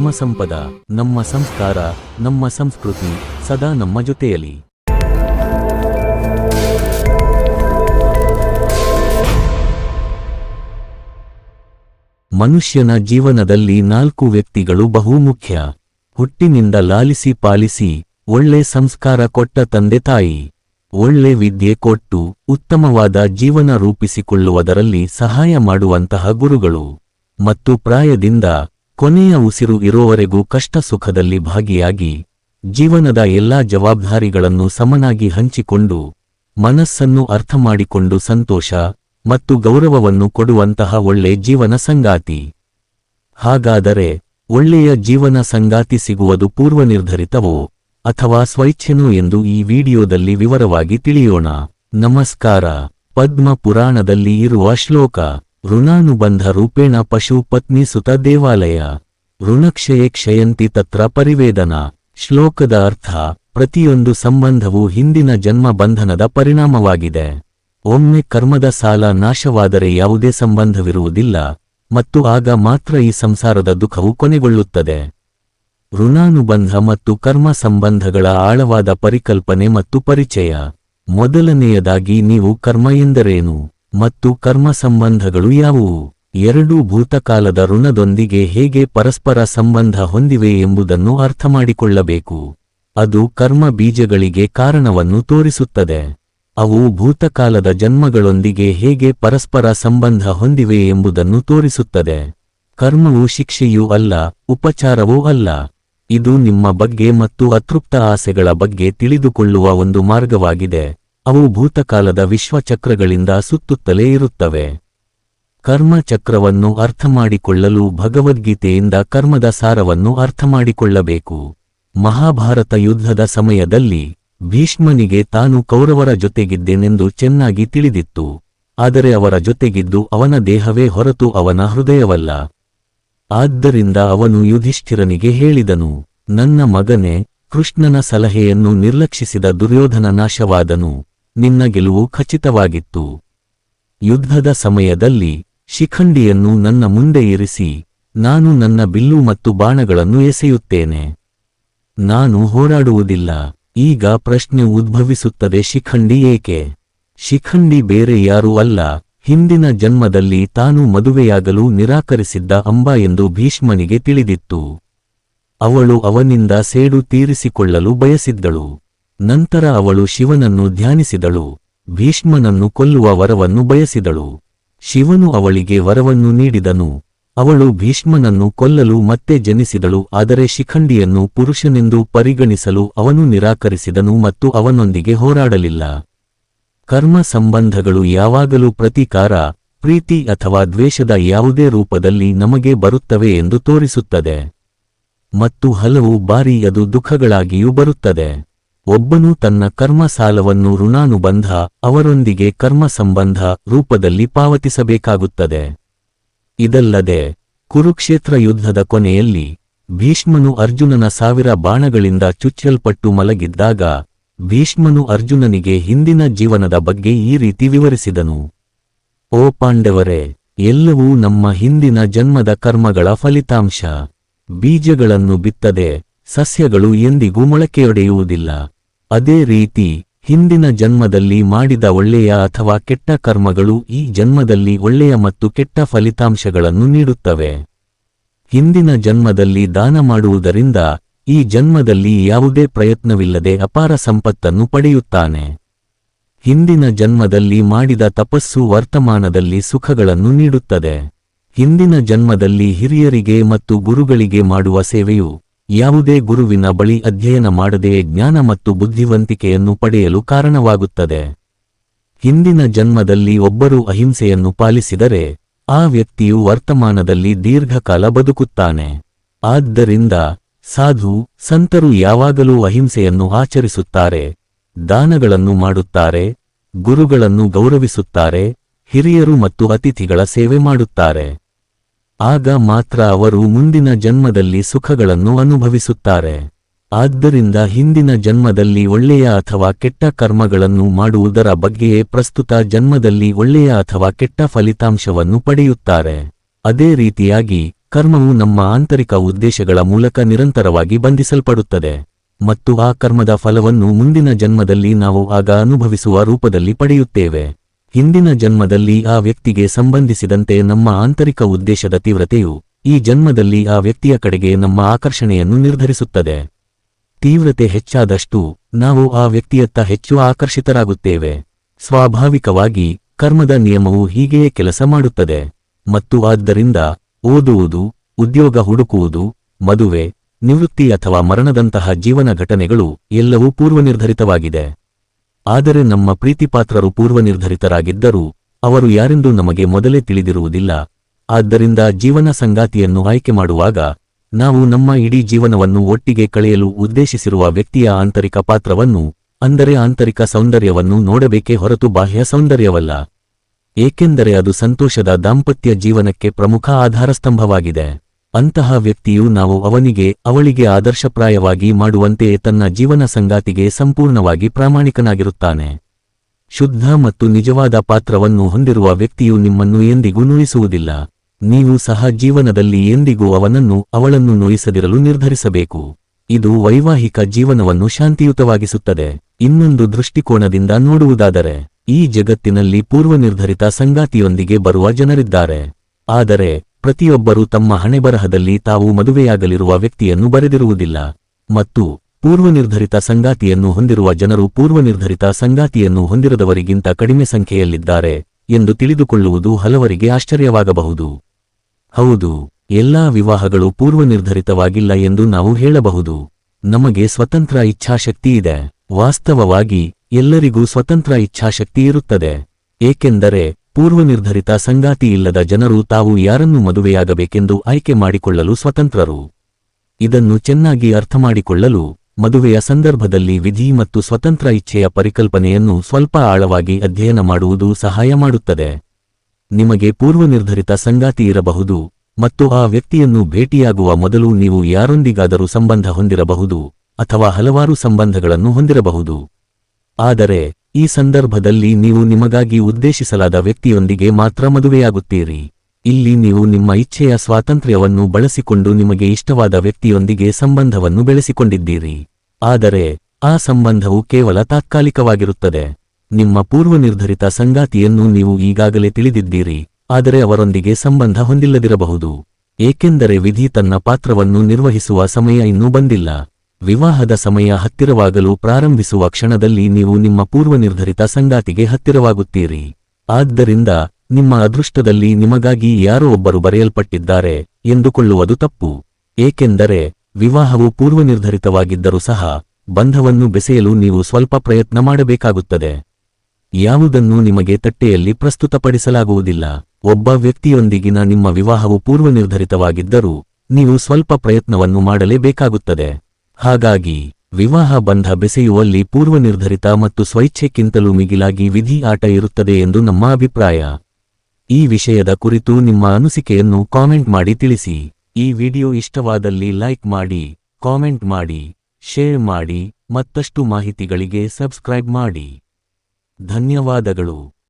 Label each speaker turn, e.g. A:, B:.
A: ಧರ್ಮ ಸಂಪದ, ನಮ್ಮ ಸಂಸ್ಕಾರ, ನಮ್ಮ ಸಂಸ್ಕೃತಿ ಸದಾ ನಮ್ಮ ಜೊತೆಯಲ್ಲಿ ಮನುಷ್ಯನ ಜೀವನದಲ್ಲಿ ನಾಲ್ಕು ವ್ಯಕ್ತಿಗಳು ಬಹುಮುಖ್ಯ. ಹುಟ್ಟಿನಿಂದ ಲಾಲಿಸಿ ಪಾಲಿಸಿ, ಒಳ್ಳೆ ಸಂಸ್ಕಾರ ಕೊಟ್ಟ ತಂದೆ ತಾಯಿ. ಒಳ್ಳೆ ವಿದ್ಯೆ ಕೊಟ್ಟು ಉತ್ತಮವಾದ ಜೀವನ ರೂಪಿಸಿಕೊಳ್ಳುವುದರಲ್ಲಿ ಸಹಾಯ ಮಾಡುವಂತಹ ಗುರುಗಳು. ಮತ್ತು ಪ್ರಾಯದಿಂದ ಕೊನೆಯ ಉಸಿರು ಇರೋವರೆಗೂ ಕಷ್ಟ ಸುಖದಲ್ಲಿ ಭಾಗಿಯಾಗಿ ಜೀವನದ ಎಲ್ಲಾ ಜವಾಬ್ದಾರಿಗಳನ್ನು ಸಮನಾಗಿ ಹಂಚಿಕೊಂಡು ಮನಸ್ಸನ್ನು ಅರ್ಥಮಾಡಿಕೊಂಡು ಸಂತೋಷ ಮತ್ತು ಗೌರವವನ್ನು ಕೊಡುವಂತಹ ಒಳ್ಳೆ ಜೀವನ ಸಂಗಾತಿ. ಹಾಗಾದರೆ ಒಳ್ಳೆಯ ಜೀವನ ಸಂಗಾತಿ ಸಿಗುವುದು ಪೂರ್ವನಿರ್ಧರಿತವೋ ಅಥವಾ ಸ್ವೈಚ್ಛೆನೋ ಎಂದು ಈ ವಿಡಿಯೋದಲ್ಲಿ ವಿವರವಾಗಿ ತಿಳಿಯೋಣ. ನಮಸ್ಕಾರ. ಪದ್ಮ ಪುರಾಣದಲ್ಲಿ ಇರುವ ಶ್ಲೋಕ ಋಣಾನುಬಂಧ ರೂಪೇಣ ಪಶು ಪತ್ನಿ ಸುತ ದೇವಾಲಯ. ಋಣಕ್ಷಯೇ ಕ್ಷಯಂತಿ ತತ್ರ ಪರಿವೇದನ. ಶ್ಲೋಕದ ಅರ್ಥ, ಪ್ರತಿಯೊಂದು ಸಂಬಂಧವು ಹಿಂದಿನ ಜನ್ಮ ಬಂಧನದ ಪರಿಣಾಮವಾಗಿದೆ. ಒಮ್ಮೆ ಕರ್ಮದ ಸಾಲ ನಾಶವಾದರೆ ಯಾವುದೇ ಸಂಬಂಧವಿರುವುದಿಲ್ಲ, ಮತ್ತು ಆಗ ಮಾತ್ರ ಈ ಸಂಸಾರದ ದುಃಖವು ಕೊನೆಗೊಳ್ಳುತ್ತದೆ. ಋಣಾನುಬಂಧ ಮತ್ತು ಕರ್ಮ ಸಂಬಂಧಗಳ ಆಳವಾದ ಪರಿಕಲ್ಪನೆ ಮತ್ತು ಪರಿಚಯ. ಮೊದಲನೆಯದಾಗಿ ನೀವು ಕರ್ಮ ಎಂದರೇನು? ಮತ್ತು ಕರ್ಮ ಸಂಬಂಧಗಳು ಯಾವುವು? ಎರಡೂ ಭೂತಕಾಲದ ಋಣದೊಂದಿಗೆ ಹೇಗೆ ಪರಸ್ಪರ ಸಂಬಂಧ ಹೊಂದಿವೆ ಎಂಬುದನ್ನು ಅರ್ಥಮಾಡಿಕೊಳ್ಳಬೇಕು. ಅದು ಕರ್ಮ ಬೀಜಗಳಿಗೆ ಕಾರಣವನ್ನು ತೋರಿಸುತ್ತದೆ. ಅವು ಭೂತಕಾಲದ ಜನ್ಮಗಳೊಂದಿಗೆ ಹೇಗೆ ಪರಸ್ಪರ ಸಂಬಂಧ ಹೊಂದಿವೆ ಎಂಬುದನ್ನು ತೋರಿಸುತ್ತದೆ. ಕರ್ಮವು ಶಿಕ್ಷೆಯೂ ಅಲ್ಲ, ಉಪಚಾರವೂ ಅಲ್ಲ. ಇದು ನಿಮ್ಮ ಬಗ್ಗೆ ಮತ್ತು ಅತೃಪ್ತ ಆಸೆಗಳ ಬಗ್ಗೆ ತಿಳಿದುಕೊಳ್ಳುವ ಒಂದು ಮಾರ್ಗವಾಗಿದೆ. ಅವು ಭೂತಕಾಲದ ವಿಶ್ವಚಕ್ರಗಳಿಂದ ಸುತ್ತುತ್ತಲೇ ಇರುತ್ತವೆ. ಕರ್ಮಚಕ್ರವನ್ನು ಅರ್ಥಮಾಡಿಕೊಳ್ಳಲು ಭಗವದ್ಗೀತೆಯಿಂದ ಕರ್ಮದ ಸಾರವನ್ನು ಅರ್ಥಮಾಡಿಕೊಳ್ಳಬೇಕು. ಮಹಾಭಾರತ ಯುದ್ಧದ ಸಮಯದಲ್ಲಿ ಭೀಷ್ಮನಿಗೆ ತಾನು ಕೌರವರ ಜೊತೆಗಿದ್ದೇನೆಂದು ಚೆನ್ನಾಗಿ ತಿಳಿದಿತ್ತು. ಆದರೆ ಅವರ ಜೊತೆಗಿದ್ದು ಅವನ ದೇಹವೇ ಹೊರತು ಅವನ ಹೃದಯವಲ್ಲ. ಆದ್ದರಿಂದ ಅವನು ಯುಧಿಷ್ಠಿರನಿಗೆ ಹೇಳಿದನು, ನನ್ನ ಮಗನೇ, ಕೃಷ್ಣನ ಸಲಹೆಯನ್ನು ನಿರ್ಲಕ್ಷಿಸಿದ ದುರ್ಯೋಧನ ನಾಶವಾದನು. ನಿನ್ನ ಗೆಲುವು ಖಚಿತವಾಗಿತ್ತು. ಯುದ್ಧದ ಸಮಯದಲ್ಲಿ ಶಿಖಂಡಿಯನ್ನು ನನ್ನ ಮುಂದೆ ಇರಿಸಿ, ನಾನು ನನ್ನ ಬಿಲ್ಲು ಮತ್ತು ಬಾಣಗಳನ್ನು ಎಸೆಯುತ್ತೇನೆ. ನಾನು ಹೋರಾಡುವುದಿಲ್ಲ, ಈಗ ಪ್ರಶ್ನೆ ಉದ್ಭವಿಸುತ್ತದೆ ಶಿಖಂಡಿ ಏಕೆ? ಶಿಖಂಡಿ ಬೇರೆ ಯಾರೂ ಅಲ್ಲ, ಹಿಂದಿನ ಜನ್ಮದಲ್ಲಿ ತಾನು ಮದುವೆಯಾಗಲು ನಿರಾಕರಿಸಿದ್ದ ಅಂಬ ಎಂದು ಭೀಷ್ಮನಿಗೆ ತಿಳಿದಿತ್ತು. ಅವಳು ಅವನಿಂದ ಸೇಡು ತೀರಿಸಿಕೊಳ್ಳಲು ಬಯಸಿದ್ದಳು. ನಂತರ ಅವಳು ಶಿವನನ್ನು ಧ್ಯಾನಿಸಿದಳು. ಭೀಷ್ಮನನ್ನು ಕೊಲ್ಲುವ ವರವನ್ನು ಬಯಸಿದಳು. ಶಿವನು ಅವಳಿಗೆ ವರವನ್ನು ನೀಡಿದನು. ಅವಳು ಭೀಷ್ಮನನ್ನು ಕೊಲ್ಲಲು ಮತ್ತೆ ಜನಿಸಿದಳು, ಆದರೆ ಶಿಖಂಡಿಯನ್ನು ಪುರುಷನೆಂದು ಪರಿಗಣಿಸಲು ಅವನು ನಿರಾಕರಿಸಿದನು ಮತ್ತು ಅವನೊಂದಿಗೆ ಹೋರಾಡಲಿಲ್ಲ. ಕರ್ಮ ಸಂಬಂಧಗಳು ಯಾವಾಗಲೂ ಪ್ರತೀಕಾರ, ಪ್ರೀತಿ ಅಥವಾ ದ್ವೇಷದ ಯಾವುದೇ ರೂಪದಲ್ಲಿ ನಮಗೆ ಬರುತ್ತವೆ ಎಂದು ತೋರಿಸುತ್ತದೆ. ಮತ್ತು ಹಲವು ಬಾರಿ ಅದು ದುಃಖಗಳಾಗಿಯೂ ಬರುತ್ತದೆ. ಒಬ್ಬನು ತನ್ನ ಕರ್ಮ ಸಾಲವನ್ನು ಋಣಾನುಬಂಧ, ಅವರೊಂದಿಗೆ ಕರ್ಮ ಸಂಬಂಧ ರೂಪದಲ್ಲಿ ಪಾವತಿಸಬೇಕಾಗುತ್ತದೆ. ಇದಲ್ಲದೆ, ಕುರುಕ್ಷೇತ್ರ ಯುದ್ಧದ ಕೊನೆಯಲ್ಲಿ ಭೀಷ್ಮನು ಅರ್ಜುನನ ಸಾವಿರ ಬಾಣಗಳಿಂದ ಚುಚ್ಚಲ್ಪಟ್ಟು ಮಲಗಿದ್ದಾಗ, ಭೀಷ್ಮನು ಅರ್ಜುನನಿಗೆ ಹಿಂದಿನ ಜೀವನದ ಬಗ್ಗೆ ಈ ರೀತಿ ವಿವರಿಸಿದನು. ಓ ಪಾಂಡವರೇ, ಎಲ್ಲವೂ ನಮ್ಮ ಹಿಂದಿನ ಜನ್ಮದ ಕರ್ಮಗಳ ಫಲಿತಾಂಶ. ಬೀಜಗಳನ್ನು ಬಿತ್ತದೆ ಸಸ್ಯಗಳು ಎಂದಿಗೂ ಮೊಳಕೆಯೊಡೆಯುವುದಿಲ್ಲ. ಅದೇ ರೀತಿ, ಹಿಂದಿನ ಜನ್ಮದಲ್ಲಿ ಮಾಡಿದ ಒಳ್ಳೆಯ ಅಥವಾ ಕೆಟ್ಟ ಕರ್ಮಗಳು ಈ ಜನ್ಮದಲ್ಲಿ ಒಳ್ಳೆಯ ಮತ್ತು ಕೆಟ್ಟ ಫಲಿತಾಂಶಗಳನ್ನು ನೀಡುತ್ತವೆ. ಹಿಂದಿನ ಜನ್ಮದಲ್ಲಿ ದಾನ ಮಾಡುವುದರಿಂದ ಈ ಜನ್ಮದಲ್ಲಿ ಯಾವುದೇ ಪ್ರಯತ್ನವಿಲ್ಲದೆ ಅಪಾರ ಸಂಪತ್ತನ್ನು ಪಡೆಯುತ್ತಾನೆ. ಹಿಂದಿನ ಜನ್ಮದಲ್ಲಿ ಮಾಡಿದ ತಪಸ್ಸು ವರ್ತಮಾನದಲ್ಲಿ ಸುಖಗಳನ್ನು ನೀಡುತ್ತದೆ. ಹಿಂದಿನ ಜನ್ಮದಲ್ಲಿ ಹಿರಿಯರಿಗೆ ಮತ್ತು ಗುರುಗಳಿಗೆ ಮಾಡುವ ಸೇವೆಯು ಯಾವುದೇ ಗುರುವಿನ ಬಳಿ ಅಧ್ಯಯನ ಮಾಡದೆ ಜ್ಞಾನ ಮತ್ತು ಬುದ್ಧಿವಂತಿಕೆಯನ್ನು ಪಡೆಯಲು ಕಾರಣವಾಗುತ್ತದೆ. ಹಿಂದಿನ ಜನ್ಮದಲ್ಲಿ ಒಬ್ಬರು ಅಹಿಂಸೆಯನ್ನು ಪಾಲಿಸಿದರೆ, ಆ ವ್ಯಕ್ತಿಯು ವರ್ತಮಾನದಲ್ಲಿ ದೀರ್ಘಕಾಲ ಬದುಕುತ್ತಾನೆ. ಆದ್ದರಿಂದ, ಸಾಧು, ಸಂತರು ಯಾವಾಗಲೂ ಅಹಿಂಸೆಯನ್ನು ಆಚರಿಸುತ್ತಾರೆ, ದಾನಗಳನ್ನು ಮಾಡುತ್ತಾರೆ, ಗುರುಗಳನ್ನು ಗೌರವಿಸುತ್ತಾರೆ, ಹಿರಿಯರು ಮತ್ತು ಅತಿಥಿಗಳ ಸೇವೆ ಮಾಡುತ್ತಾರೆ. ಆಗ ಮಾತ್ರ ಅವರು ಮುಂದಿನ ಜನ್ಮದಲ್ಲಿ ಸುಖಗಳನ್ನು ಅನುಭವಿಸುತ್ತಾರೆ. ಆದ್ದರಿಂದ ಹಿಂದಿನ ಜನ್ಮದಲ್ಲಿ ಒಳ್ಳೆಯ ಅಥವಾ ಕೆಟ್ಟ ಕರ್ಮಗಳನ್ನು ಮಾಡುವುದರ ಬಗ್ಗೆಯೇ ಪ್ರಸ್ತುತ ಜನ್ಮದಲ್ಲಿ ಒಳ್ಳೆಯ ಅಥವಾ ಕೆಟ್ಟ ಫಲಿತಾಂಶವನ್ನು ಪಡೆಯುತ್ತಾರೆ. ಅದೇ ರೀತಿಯಾಗಿ, ಕರ್ಮವು ನಮ್ಮ ಆಂತರಿಕ ಉದ್ದೇಶಗಳ ಮೂಲಕ ನಿರಂತರವಾಗಿ ಬಂಧಿಸಲ್ಪಡುತ್ತದೆ. ಮತ್ತು ಆ ಕರ್ಮದ ಫಲವನ್ನು ಮುಂದಿನ ಜನ್ಮದಲ್ಲಿ ನಾವು ಆಗ ಅನುಭವಿಸುವ ರೂಪದಲ್ಲಿ ಪಡೆಯುತ್ತೇವೆ. ಹಿಂದಿನ ಜನ್ಮದಲ್ಲಿ ಆ ವ್ಯಕ್ತಿಗೆ ಸಂಬಂಧಿಸಿದಂತೆ ನಮ್ಮ ಆಂತರಿಕ ಉದ್ದೇಶದ ತೀವ್ರತೆಯು ಈ ಜನ್ಮದಲ್ಲಿ ಆ ವ್ಯಕ್ತಿಯ ಕಡೆಗೆ ನಮ್ಮ ಆಕರ್ಷಣೆಯನ್ನು ನಿರ್ಧರಿಸುತ್ತದೆ. ತೀವ್ರತೆ ಹೆಚ್ಚಾದಷ್ಟು ನಾವು ಆ ವ್ಯಕ್ತಿಯತ್ತ ಹೆಚ್ಚು ಆಕರ್ಷಿತರಾಗುತ್ತೇವೆ. ಸ್ವಾಭಾವಿಕವಾಗಿ ಕರ್ಮದ ನಿಯಮವು ಹೀಗೆಯೇ ಕೆಲಸ ಮಾಡುತ್ತದೆ. ಮತ್ತು ಆದ್ದರಿಂದ ಓದುವುದು, ಉದ್ಯೋಗ ಹುಡುಕುವುದು, ಮದುವೆ, ನಿವೃತ್ತಿ ಅಥವಾ ಮರಣದಂತಹ ಜೀವನ ಘಟನೆಗಳು ಎಲ್ಲವೂ ಪೂರ್ವನಿರ್ಧರಿತವಾಗಿದೆ. ಆದರೆ ನಮ್ಮ ಪ್ರೀತಿಪಾತ್ರರು ಪೂರ್ವನಿರ್ಧರಿತರಾಗಿದ್ದರೂ ಅವರು ಯಾರೆಂದು ನಮಗೆ ಮೊದಲೇ ತಿಳಿದಿರುವುದಿಲ್ಲ. ಆದ್ದರಿಂದ ಜೀವನ ಸಂಗಾತಿಯನ್ನು ಆಯ್ಕೆ ಮಾಡುವಾಗ ನಾವು ನಮ್ಮ ಇಡೀ ಜೀವನವನ್ನು ಒಟ್ಟಿಗೆ ಕಳೆಯಲು ಉದ್ದೇಶಿಸಿರುವ ವ್ಯಕ್ತಿಯ ಆಂತರಿಕ ಪಾತ್ರವನ್ನು, ಅಂದರೆ ಆಂತರಿಕ ಸೌಂದರ್ಯವನ್ನು ನೋಡಬೇಕೇ ಹೊರತು ಬಾಹ್ಯ ಸೌಂದರ್ಯವಲ್ಲ. ಏಕೆಂದರೆ ಅದು ಸಂತೋಷದ ದಾಂಪತ್ಯ ಜೀವನಕ್ಕೆ ಪ್ರಮುಖ ಆಧಾರಸ್ತಂಭವಾಗಿದೆ. ಅಂತಹ ವ್ಯಕ್ತಿಯು ನಾವು ಅವನಿಗೆ, ಅವಳಿಗೆ ಆದರ್ಶಪ್ರಾಯವಾಗಿ ಮಾಡುವಂತೆಯೇ ತನ್ನ ಜೀವನ ಸಂಗಾತಿಗೆ ಸಂಪೂರ್ಣವಾಗಿ ಪ್ರಾಮಾಣಿಕನಾಗಿರುತ್ತಾನೆ. ಶುದ್ಧ ಮತ್ತು ನಿಜವಾದ ಪಾತ್ರವನ್ನು ಹೊಂದಿರುವ ವ್ಯಕ್ತಿಯು ನಿಮ್ಮನ್ನು ಎಂದಿಗೂ ನೋಯಿಸುವುದಿಲ್ಲ. ನೀವು ಸಹ ಜೀವನದಲ್ಲಿ ಎಂದಿಗೂ ಅವನನ್ನು, ಅವಳನ್ನು ನೋಯಿಸದಿರಲು ನಿರ್ಧರಿಸಬೇಕು. ಇದು ವೈವಾಹಿಕ ಜೀವನವನ್ನು ಶಾಂತಿಯುತವಾಗಿಸುತ್ತದೆ. ಇನ್ನೊಂದು ದೃಷ್ಟಿಕೋನದಿಂದ ನೋಡುವುದಾದರೆ, ಈ ಜಗತ್ತಿನಲ್ಲಿ ಪೂರ್ವನಿರ್ಧರಿತ ಸಂಗಾತಿಯೊಂದಿಗೆ ಬರುವ ಜನರಿದ್ದಾರೆ. ಆದರೆ ಪ್ರತಿಯೊಬ್ಬರೂ ತಮ್ಮ ಹಣೆಬರಹದಲ್ಲಿ ತಾವು ಮದುವೆಯಾಗಲಿರುವ ವ್ಯಕ್ತಿಯನ್ನು ಬರೆದಿರುವುದಿಲ್ಲ. ಮತ್ತು ಪೂರ್ವನಿರ್ಧರಿತ ಸಂಗಾತಿಯನ್ನು ಹೊಂದಿರುವ ಜನರು ಪೂರ್ವನಿರ್ಧರಿತ ಸಂಗಾತಿಯನ್ನು ಹೊಂದಿರದವರಿಗಿಂತ ಕಡಿಮೆ ಸಂಖ್ಯೆಯಲ್ಲಿದ್ದಾರೆ ಎಂದು ತಿಳಿದುಕೊಳ್ಳುವುದು ಹಲವರಿಗೆ ಆಶ್ಚರ್ಯವಾಗಬಹುದು. ಹೌದು, ಎಲ್ಲಾ ವಿವಾಹಗಳು ಪೂರ್ವನಿರ್ಧರಿತವಾಗಿಲ್ಲ ಎಂದು ನಾವು ಹೇಳಬಹುದು. ನಮಗೆ ಸ್ವತಂತ್ರ ಇಚ್ಛಾಶಕ್ತಿ ಇದೆ. ವಾಸ್ತವವಾಗಿ ಎಲ್ಲರಿಗೂ ಸ್ವತಂತ್ರ ಇಚ್ಛಾಶಕ್ತಿ ಇರುತ್ತದೆ. ಏಕೆಂದರೆ ಪೂರ್ವನಿರ್ಧರಿತ ಸಂಗಾತಿಯಿಲ್ಲದ ಜನರು ತಾವು ಯಾರನ್ನು ಮದುವೆಯಾಗಬೇಕೆಂದು ಆಯ್ಕೆ ಮಾಡಿಕೊಳ್ಳಲು ಸ್ವತಂತ್ರರು. ಇದನ್ನು ಚೆನ್ನಾಗಿ ಅರ್ಥಮಾಡಿಕೊಳ್ಳಲು ಮದುವೆಯ ಸಂದರ್ಭದಲ್ಲಿ ವಿಧಿ ಮತ್ತು ಸ್ವತಂತ್ರ ಇಚ್ಛೆಯ ಪರಿಕಲ್ಪನೆಯನ್ನು ಸ್ವಲ್ಪ ಆಳವಾಗಿ ಅಧ್ಯಯನ ಮಾಡುವುದು ಸಹಾಯ ಮಾಡುತ್ತದೆ. ನಿಮಗೆ ಪೂರ್ವನಿರ್ಧರಿತ ಸಂಗಾತಿ ಇರಬಹುದು ಮತ್ತು ಆ ವ್ಯಕ್ತಿಯನ್ನು ಭೇಟಿಯಾಗುವ ಮೊದಲು ನೀವು ಯಾರೊಂದಿಗಾದರೂ ಸಂಬಂಧ ಹೊಂದಿರಬಹುದು ಅಥವಾ ಹಲವಾರು ಸಂಬಂಧಗಳನ್ನು ಹೊಂದಿರಬಹುದು. ಆದರೆ ಈ ಸಂದರ್ಭದಲ್ಲಿ ನೀವು ನಿಮಗಾಗಿ ಉದ್ದೇಶಿಸಲಾದ ವ್ಯಕ್ತಿಯೊಂದಿಗೆ ಮಾತ್ರ ಮದುವೆಯಾಗುತ್ತೀರಿ. ಇಲ್ಲಿ ನೀವು ನಿಮ್ಮ ಇಚ್ಛೆಯ ಸ್ವಾತಂತ್ರ್ಯವನ್ನು ಬಳಸಿಕೊಂಡು ನಿಮಗೆ ಇಷ್ಟವಾದ ವ್ಯಕ್ತಿಯೊಂದಿಗೆ ಸಂಬಂಧವನ್ನು ಬೆಳೆಸಿಕೊಂಡಿದ್ದೀರಿ. ಆದರೆ, ಆ ಸಂಬಂಧವು ಕೇವಲ ತಾತ್ಕಾಲಿಕವಾಗಿರುತ್ತದೆ. ನಿಮ್ಮ ಪೂರ್ವನಿರ್ಧರಿತ ಸಂಗಾತಿಯನ್ನು ನೀವು ಈಗಾಗಲೇ ತಿಳಿದಿದ್ದೀರಿ, ಆದರೆ ಅವರೊಂದಿಗೆ ಸಂಬಂಧ ಹೊಂದಿಲ್ಲದಿರಬಹುದು. ಏಕೆಂದರೆ ವಿಧಿ ತನ್ನ ಪಾತ್ರವನ್ನು ನಿರ್ವಹಿಸುವ ಸಮಯ ಇನ್ನೂ ಬಂದಿಲ್ಲ. ವಿವಾಹದ ಸಮಯ ಹತ್ತಿರವಾಗಲು ಪ್ರಾರಂಭಿಸುವ ಕ್ಷಣದಲ್ಲಿ ನೀವು ನಿಮ್ಮ ಪೂರ್ವನಿರ್ಧರಿತ ಸಂಗಾತಿಗೆ ಹತ್ತಿರವಾಗುತ್ತೀರಿ. ಆದ್ದರಿಂದ, ನಿಮ್ಮ ಅದೃಷ್ಟದಲ್ಲಿ ನಿಮಗಾಗಿ ಯಾರೋ ಒಬ್ಬರು ಬರೆಯಲ್ಪಟ್ಟಿದ್ದಾರೆ ಎಂದುಕೊಳ್ಳುವುದು ತಪ್ಪು. ಏಕೆಂದರೆ, ವಿವಾಹವು ಪೂರ್ವನಿರ್ಧರಿತವಾಗಿದ್ದರೂ ಸಹ, ಬಂಧವನ್ನು ಬೆಸೆಯಲು ನೀವು ಸ್ವಲ್ಪ ಪ್ರಯತ್ನ ಮಾಡಬೇಕಾಗುತ್ತದೆ. ಯಾವುದನ್ನು ನಿಮಗೆ ತಟ್ಟೆಯಲ್ಲಿ ಪ್ರಸ್ತುತಪಡಿಸಲಾಗುವುದಿಲ್ಲ. ಒಬ್ಬ ವ್ಯಕ್ತಿಯೊಂದಿಗಿನ ನಿಮ್ಮ ವಿವಾಹವು ಪೂರ್ವನಿರ್ಧರಿತವಾಗಿದ್ದರೂ, ನೀವು ಸ್ವಲ್ಪ ಪ್ರಯತ್ನವನ್ನು ಮಾಡಲೇಬೇಕಾಗುತ್ತದೆ. ಹಾಗಾಗಿ, ವಿವಾಹ ಬಂಧ ಬೆಸೆಯುವಲ್ಲಿ ಪೂರ್ವನಿರ್ಧರಿತ ಮತ್ತು ಸ್ವೈಚ್ಛೆಕ್ಕಿಂತಲೂ ಮಿಗಿಲಾಗಿ ವಿಧಿ ಆಟ ಇರುತ್ತದೆ ಎಂದು ನಮ್ಮ ಅಭಿಪ್ರಾಯ. ಈ ವಿಷಯದ ಕುರಿತು ನಿಮ್ಮ ಅನಿಸಿಕೆಯನ್ನು ಕಾಮೆಂಟ್ ಮಾಡಿ ತಿಳಿಸಿ. ಈ ವಿಡಿಯೋ ಇಷ್ಟವಾದಲ್ಲಿ ಲೈಕ್ ಮಾಡಿ, ಕಾಮೆಂಟ್ ಮಾಡಿ, ಶೇರ್ ಮಾಡಿ, ಮತ್ತಷ್ಟು ಮಾಹಿತಿಗಳಿಗೆ ಸಬ್ಸ್ಕ್ರೈಬ್ ಮಾಡಿ. ಧನ್ಯವಾದಗಳು.